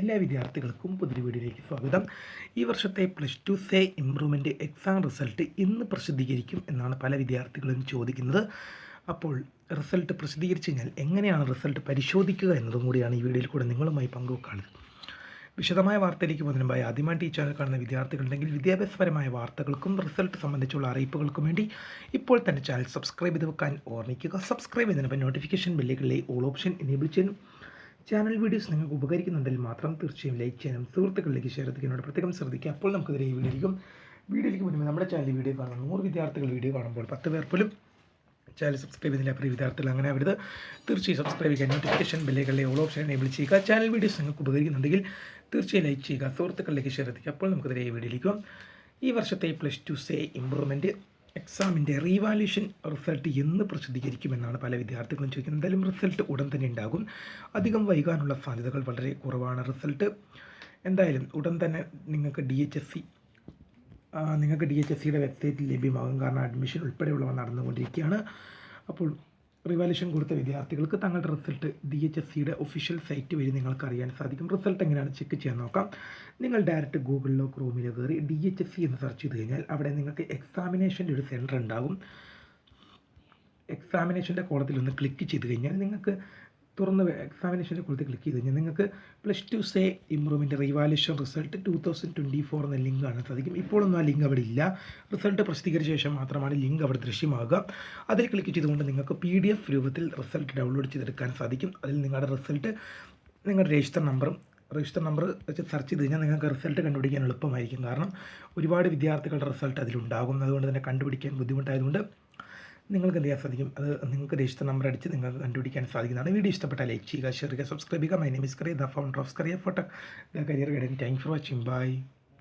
എല്ലാ വിദ്യാർത്ഥികൾക്കും പുതിയ വീഡിയോയിലേക്ക് സ്വാഗതം. ഈ വർഷത്തെ plus two say improvement exam result ഇന്ന് പ്രസിദ്ധീകരിക്കും എന്നാണ് പല വിദ്യാർത്ഥികളും ചോദിക്കുന്നത്. അപ്പോൾ റിസൾട്ട് പ്രസിദ്ധീകരിച്ചു കഴിഞ്ഞാൽ എങ്ങനെയാണ് റിസൾട്ട് പരിശോധിക്കുക എന്നതും കൂടിയാണ് ഈ വീഡിയോയിൽ കൂടെ നിങ്ങളുമായി പങ്കുവെക്കാനുള്ളത്. വിശദമായ വാർത്തയിലേക്ക് പോകുന്നതിന് മുമ്പായി ആദ്യമായിട്ട് ഈ ചാനൽ കാണുന്ന വിദ്യാർത്ഥികളുണ്ടെങ്കിൽ വിദ്യാഭ്യാസപരമായ വാർത്തകൾക്കും റിസൾട്ട് സംബന്ധിച്ചുള്ള അറിയിപ്പുകൾക്കും വേണ്ടി ഇപ്പോൾ തന്നെ ചാനൽ സബ്സ്ക്രൈബ് ചെയ്ത് വെക്കാൻ ഓർമ്മിക്കുക. സബ്സ്ക്രൈബ് ചെയ്തതിനൊപ്പം നോട്ടിഫിക്കേഷൻ ബില്ലുകളിലെ ഓൾ ഓപ്ഷൻ എനേബിൾ ചെയ്യാനും ചാനൽ വീഡിയോസ് നിങ്ങൾക്ക് ഉപകരിക്കുന്നുണ്ടെങ്കിൽ മാത്രം തീർച്ചയായും ലൈക്ക് ചെയ്യാനും സുഹൃത്തുക്കളിലേക്ക് ഷെയർ ചെയ്യാനോട് പ്രത്യേകം ശ്രദ്ധിക്കുക. അപ്പോൾ നമുക്കിതിരെ ഈ വീഡിയോയിലേക്കും വീഡിയോയിലേക്ക് വരുമ്പോൾ നമ്മുടെ ചാനൽ വീഡിയോ കാണുന്ന നൂറ് വിദ്യാർത്ഥികൾ വീഡിയോ കാണുമ്പോൾ പത്ത് പേർ പോലും ചാനൽ സബ്സ്ക്രൈബ് ചെയ്തില്ല പ്രിയ വിദ്യാർത്ഥികൾ അങ്ങനെ അവരുത് തീർച്ചയായും സബ്സ്ക്രൈബ് ചെയ്യുക നോട്ടിഫിക്കേഷൻ ബില്ലുകളിലെ ഓൾ ഓപ്ഷൻ എനേബിൾ ചെയ്യുക. ചാനൽ വീഡിയോസ് നിങ്ങൾക്ക് ഉപകരിക്കുന്നുണ്ടെങ്കിൽ തീർച്ചയായും ലൈക്ക് ചെയ്യുക സുഹൃത്തുക്കളിലേക്ക് ഷെയർ ചെയ്യുക. അപ്പോൾ നമുക്കിതിരെ ഈ വീഡിയോയിലേക്കും ഈ വർഷത്തെ പ്ലസ് ടു സേ ഇമ്പ്രൂവ്മെന്റ് എക്സാമിന്റെ റീവാല്യൂഷൻ റിസൾട്ട് എന്ന് പ്രസിദ്ധീകരിക്കുമെന്നാണ് പല വിദ്യാർത്ഥികളും ചോദിക്കുന്നത്. എന്തായാലും റിസൾട്ട് ഉടൻ തന്നെ ഉണ്ടാകും. അധികം വൈകാനുള്ള സാധ്യതകൾ വളരെ കുറവാണ് റിസൾട്ട്. എന്തായാലും ഉടൻ തന്നെ നിങ്ങൾക്ക് ഡി എച്ച് എസ് സി നിങ്ങൾക്ക് ഡി എച്ച് എസ് സിയുടെ വെബ്സൈറ്റിൽ ലഭ്യമാകും. കാരണം അഡ്മിഷൻ ഉൾപ്പെടെയുള്ളവ നടന്നുകൊണ്ടിരിക്കുകയാണ്. അപ്പോൾ റിവാലുവേഷൻ കൊടുത്ത വിദ്യാർത്ഥികൾക്ക് തങ്ങളുടെ റിസൾട്ട് ഡി എച്ച് എസ് സിയുടെ ഒഫീഷ്യൽ സൈറ്റ് വഴി നിങ്ങൾക്ക് അറിയാൻ സാധിക്കും. റിസൾട്ട് എങ്ങനെയാണ് ചെക്ക് ചെയ്യാൻ നോക്കാം. നിങ്ങൾ ഡയറക്റ്റ് ഗൂഗിളിലോ ക്രോമിലോ കയറി ഡി എച്ച് എസ് സി എന്ന് സെർച്ച് ചെയ്ത് കഴിഞ്ഞാൽ അവിടെ നിങ്ങൾക്ക് എക്സാമിനേഷന്റെ ഒരു സെന്റർ ഉണ്ടാകും. എക്സാമിനേഷന്റെ കോളത്തിൽ ഒന്ന് ക്ലിക്ക് ചെയ്ത് കഴിഞ്ഞാൽ നിങ്ങൾക്ക് തുറന്ന് എക്സാമിനേഷനെ കൊടുത്ത് ക്ലിക്ക് ചെയ്ത് കഴിഞ്ഞാൽ നിങ്ങൾക്ക് plus two say improvement revaluation result two thousand twenty four എന്ന ലിങ്ക് കാണാൻ സാധിക്കും. ഇപ്പോഴൊന്നും ആ ലിങ്ക് അവിടെ ഇല്ല. റിസൾട്ട് പ്രസിദ്ധീകരിച്ച ശേഷം മാത്രമാണ് ലിങ്ക് അവിടെ ദൃശ്യമാകുക. അതിൽ ക്ലിക്ക് ചെയ്തുകൊണ്ട് നിങ്ങൾക്ക് പി ഡി എഫ് രൂപത്തിൽ റിസൾട്ട് ഡൗൺലോഡ് ചെയ്തെടുക്കാൻ സാധിക്കും. അതിൽ നിങ്ങളുടെ റിസൾട്ട് നിങ്ങളുടെ രജിസ്റ്റർ നമ്പറും രജിസ്റ്റർ നമ്പർ വെച്ച് സെർച്ച് ചെയ്ത് കഴിഞ്ഞാൽ നിങ്ങൾക്ക് റിസൾട്ട് കണ്ടുപിടിക്കാൻ എളുപ്പമായിരിക്കും. കാരണം ഒരുപാട് വിദ്യാർത്ഥികളുടെ റിസൾട്ട് അതിലുണ്ടാകും. അതുകൊണ്ട് തന്നെ കണ്ടുപിടിക്കാൻ ബുദ്ധിമുട്ടായതുകൊണ്ട് നിങ്ങൾക്ക് എന്ത് ചെയ്യാൻ സാധിക്കും? അത് നിങ്ങൾക്ക് രജിസ്റ്റർ നമ്പർ അടിച്ച് നിങ്ങൾക്ക് കണ്ടുപിടിക്കാൻ സാധിക്കുന്നതാണ്. വീഡിയോ ഇഷ്ടപ്പെട്ടാൽ ലൈക്ക് ചെയ്യുക ഷെയർ ചെയ്യുക സബ്സ്ക്രൈബ് ചെയ്യുക. My name is Kariya the founder of Kariya photo career guidance thank for watching bye